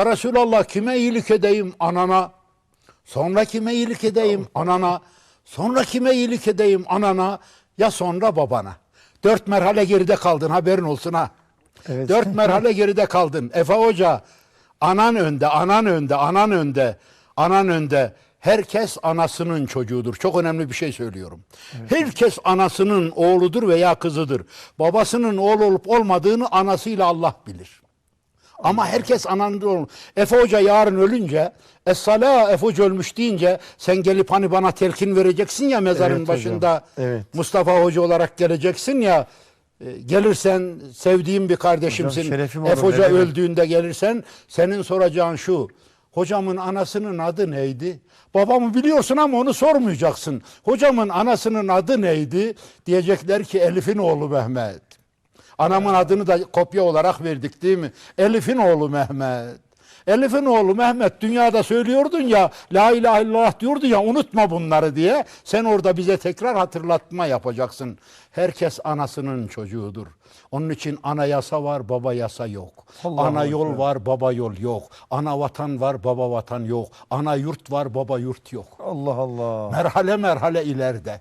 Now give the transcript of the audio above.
Ya Resulallah kime iyilik edeyim anana? Sonra kime iyilik edeyim anana? Sonra kime iyilik edeyim anana? Ya sonra babana. Dört merhale geride kaldın haberin olsun ha. Evet. Dört merhale geride kaldın. Efe Hoca anan önde, anan önde, anan önde, anan önde. Herkes anasının çocuğudur. Çok önemli bir şey söylüyorum. Herkes anasının oğludur veya kızıdır. Babasının oğlu olup olmadığını anasıyla Allah bilir. Ama herkes oğlu. Efe Hoca yarın ölünce Es-sala Efe Hoca ölmüş deyince sen gelip hani bana telkin vereceksin ya mezarın Evet hocam, başında evet. Mustafa Hoca olarak geleceksin ya e, gelirsen sevdiğim bir kardeşimsin. Hocam Efe Hoca demek. öldüğünde gelirsen senin soracağın şu. Hocamın anasının adı neydi? Babamı biliyorsun ama onu sormayacaksın. Hocamın anasının adı neydi? Diyecekler ki Elif'in oğlu Mehmet. Anamın adını da kopya olarak verdik değil mi? Elif'in oğlu Mehmet. Elif'in oğlu Mehmet dünyada söylüyordun ya La ilahe illallah diyordu ya unutma bunları diye. Sen orada bize tekrar hatırlatma yapacaksın. Herkes anasının çocuğudur. Onun için ana yasa var baba yasa yok. Allah ana Allah. yol var baba yol yok. Ana vatan var baba vatan yok. Ana yurt var baba yurt yok. Allah Allah. Merhale merhale ileride.